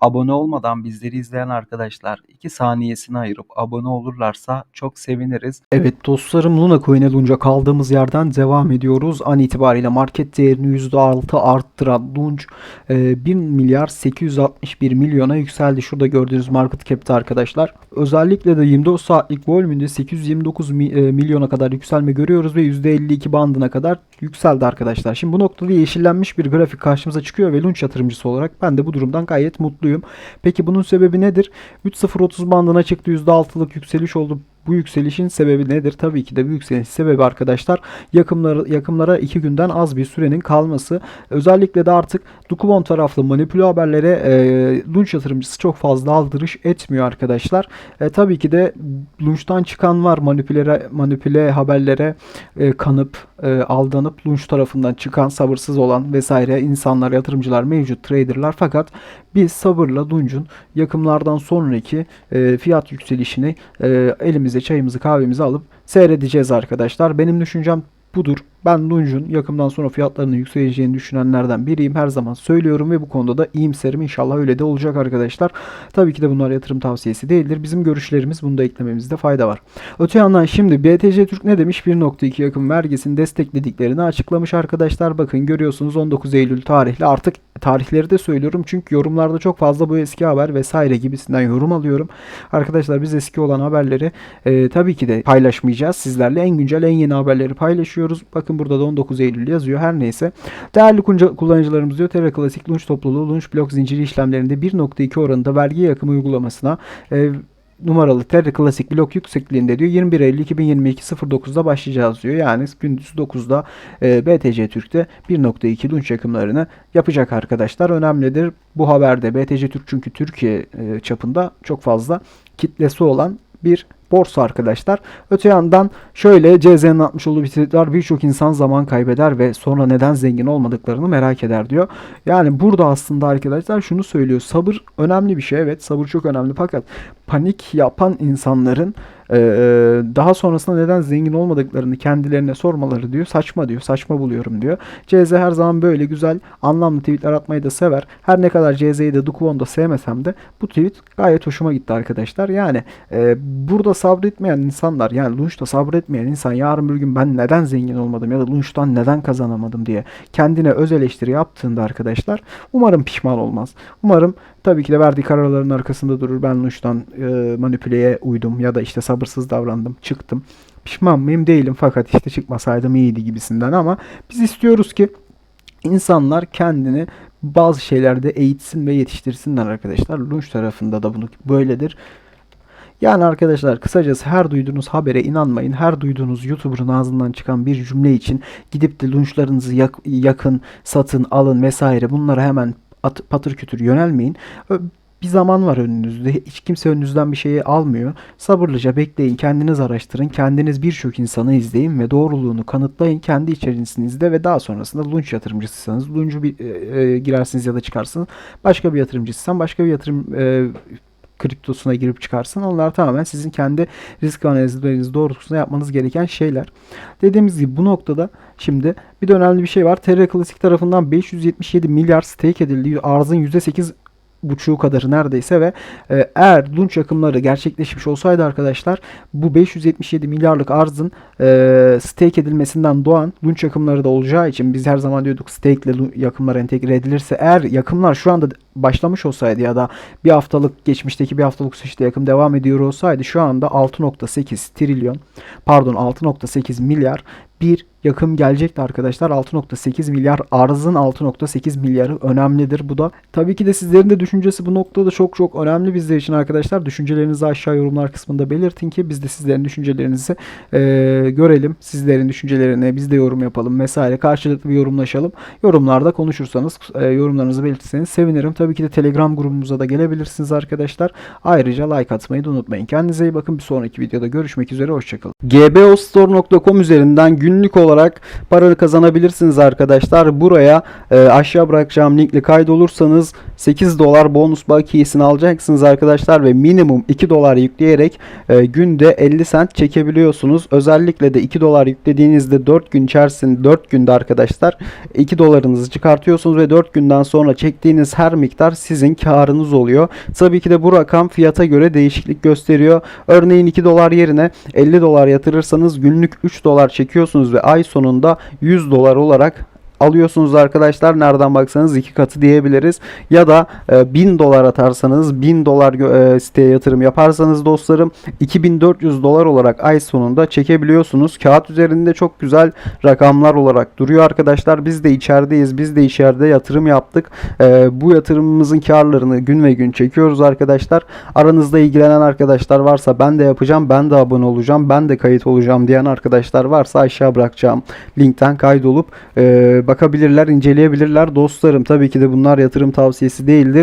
Abone olmadan bizleri izleyen arkadaşlar 2 saniyesini ayırıp abone olurlarsa çok seviniriz. Evet dostlarım Luna Coin'e Lunca kaldığımız yerden devam ediyoruz. An itibariyle market değerini %6 arttıran Lunge e, 1 milyar 861 milyona yükseldi. Şurada gördüğünüz market cap'te arkadaşlar. Özellikle de 24 saatlik volümünde 829 mi- e, milyona kadar yükselme görüyoruz ve %52 bandına kadar yükseldi arkadaşlar. Şimdi bu noktada yeşillenmiş bir grafik karşımıza çıkıyor ve Lunch yatırımcısı olarak ben de bu durumdan gayet mutluyum. Peki bunun sebebi nedir? 3.030 bandına çıktı %6'lık yükseliş oldu. Bu yükselişin sebebi nedir? Tabii ki de bu yükseliş sebebi arkadaşlar yakımlara, yakımlara 2 günden az bir sürenin kalması. Özellikle de artık Dukubon taraflı manipüle haberlere e, Lunch yatırımcısı çok fazla aldırış etmiyor arkadaşlar. E, tabii ki de Lunch'tan çıkan var manipüle, manipüle haberlere e, kanıp e, aldanıp Lunch tarafından çıkan sabırsız olan vesaire insanlar, yatırımcılar mevcut traderlar fakat biz sabırla Lunch'un yakımlardan sonraki e, fiyat yükselişini e, elimize çayımızı kahvemizi alıp seyredeceğiz arkadaşlar. Benim düşüncem budur. Ben Lunch'un yakımdan sonra fiyatlarının yükseleceğini düşünenlerden biriyim. Her zaman söylüyorum ve bu konuda da iyimserim. İnşallah öyle de olacak arkadaşlar. Tabii ki de bunlar yatırım tavsiyesi değildir. Bizim görüşlerimiz bunu da eklememizde fayda var. Öte yandan şimdi BTC Türk ne demiş? 1.2 yakın vergisini desteklediklerini açıklamış arkadaşlar. Bakın görüyorsunuz 19 Eylül tarihli artık tarihleri de söylüyorum. Çünkü yorumlarda çok fazla bu eski haber vesaire gibisinden yorum alıyorum. Arkadaşlar biz eski olan haberleri e, tabii ki de paylaşmayacağız. Sizlerle en güncel en yeni haberleri paylaşıyoruz. Bakın burada da 19 Eylül yazıyor. Her neyse. Değerli kullanıcılarımız diyor Terra Classic Launch topluluğu Launch blok zinciri işlemlerinde 1.2 oranında vergi yakımı uygulamasına e, numaralı Terra Classic blok yüksekliğinde diyor 21 Eylül 2022 09'da başlayacağız diyor. Yani gündüz 9'da e, BTC Türk'te 1.2 lunch yakımlarını yapacak arkadaşlar. Önemlidir bu haberde BTC Türk çünkü Türkiye e, çapında çok fazla kitlesi olan bir borsa arkadaşlar. Öte yandan şöyle CZ'nin atmış olduğu bir. Birçok insan zaman kaybeder ve sonra neden zengin olmadıklarını merak eder diyor. Yani burada aslında arkadaşlar şunu söylüyor. Sabır önemli bir şey. Evet sabır çok önemli fakat panik yapan insanların daha sonrasında neden zengin olmadıklarını kendilerine sormaları diyor. Saçma diyor. Saçma buluyorum diyor. CZ her zaman böyle güzel anlamlı tweetler atmayı da sever. Her ne kadar CZ'yi de Dukuvon'u da sevmesem de bu tweet gayet hoşuma gitti arkadaşlar. Yani e, burada sabretmeyen insanlar yani Lunch'ta sabretmeyen insan yarın bir gün ben neden zengin olmadım ya da Lunch'tan neden kazanamadım diye kendine öz eleştiri yaptığında arkadaşlar umarım pişman olmaz. Umarım tabii ki de verdiği kararların arkasında durur. Ben Lunch'tan e, manipüleye uydum ya da işte sabırsız davrandım çıktım. Pişman mıyım değilim fakat işte çıkmasaydım iyiydi gibisinden ama biz istiyoruz ki insanlar kendini bazı şeylerde eğitsin ve yetiştirsinler arkadaşlar. Lunch tarafında da bunu böyledir. Yani arkadaşlar kısacası her duyduğunuz habere inanmayın. Her duyduğunuz YouTuber'ın ağzından çıkan bir cümle için gidip de lunchlarınızı yak- yakın, satın, alın vesaire bunlara hemen at- patır kütür yönelmeyin. Bir zaman var önünüzde. Hiç kimse önünüzden bir şeyi almıyor. Sabırlıca bekleyin, kendiniz araştırın, kendiniz birçok insanı izleyin ve doğruluğunu kanıtlayın kendi içerisinizde ve daha sonrasında lunch yatırımcısıysanız lunch'u bir e, e, girersiniz ya da çıkarsınız. Başka bir yatırımcısıysan başka bir yatırım e, kriptosuna girip çıkarsın. Onlar tamamen sizin kendi risk analizleriniz doğrultusunda yapmanız gereken şeyler. Dediğimiz gibi bu noktada şimdi bir de önemli bir şey var. Terra Classic tarafından 577 milyar stake edildiği arzın %8 buçuğu kadarı neredeyse ve e, eğer lunch yakımları gerçekleşmiş olsaydı arkadaşlar bu 577 milyarlık arzın e, stake edilmesinden doğan lunch yakımları da olacağı için biz her zaman diyorduk stake ile yakımlar entegre edilirse eğer yakımlar şu anda başlamış olsaydı ya da bir haftalık geçmişteki bir haftalık süreçte yakım devam ediyor olsaydı şu anda 6.8 trilyon pardon 6.8 milyar bir yakım gelecekti arkadaşlar. 6.8 milyar arzın 6.8 milyarı önemlidir. Bu da tabii ki de sizlerin de düşüncesi bu noktada çok çok önemli bizler için arkadaşlar. Düşüncelerinizi aşağı yorumlar kısmında belirtin ki biz de sizlerin düşüncelerinizi e, görelim. Sizlerin düşüncelerini biz de yorum yapalım vesaire. Karşılıklı bir yorumlaşalım. Yorumlarda konuşursanız e, yorumlarınızı belirtirseniz sevinirim. Tabii ki de Telegram grubumuza da gelebilirsiniz arkadaşlar. Ayrıca like atmayı da unutmayın. Kendinize iyi bakın. Bir sonraki videoda görüşmek üzere. Hoşçakalın. gbostore.com üzerinden günlük olarak para kazanabilirsiniz arkadaşlar. Buraya e, aşağı bırakacağım linkle kaydolursanız 8 dolar bonus bakiyesini alacaksınız arkadaşlar ve minimum 2 dolar yükleyerek e, günde 50 sent çekebiliyorsunuz. Özellikle de 2 dolar yüklediğinizde 4 gün içerisinde 4 günde arkadaşlar 2 dolarınızı çıkartıyorsunuz ve 4 günden sonra çektiğiniz her miktar miktar sizin karınız oluyor. Tabii ki de bu rakam fiyata göre değişiklik gösteriyor. Örneğin 2 dolar yerine 50 dolar yatırırsanız günlük 3 dolar çekiyorsunuz ve ay sonunda 100 dolar olarak alıyorsunuz arkadaşlar. Nereden baksanız iki katı diyebiliriz. Ya da e, 1000 dolar atarsanız 1000 dolar e, siteye yatırım yaparsanız dostlarım 2400 dolar olarak ay sonunda çekebiliyorsunuz. Kağıt üzerinde çok güzel rakamlar olarak duruyor arkadaşlar. Biz de içerideyiz. Biz de içeride yatırım yaptık. E, bu yatırımımızın karlarını gün ve gün çekiyoruz arkadaşlar. Aranızda ilgilenen arkadaşlar varsa ben de yapacağım. Ben de abone olacağım. Ben de kayıt olacağım diyen arkadaşlar varsa aşağı bırakacağım linkten kaydolup e, bakabilirler, inceleyebilirler. Dostlarım tabii ki de bunlar yatırım tavsiyesi değildir.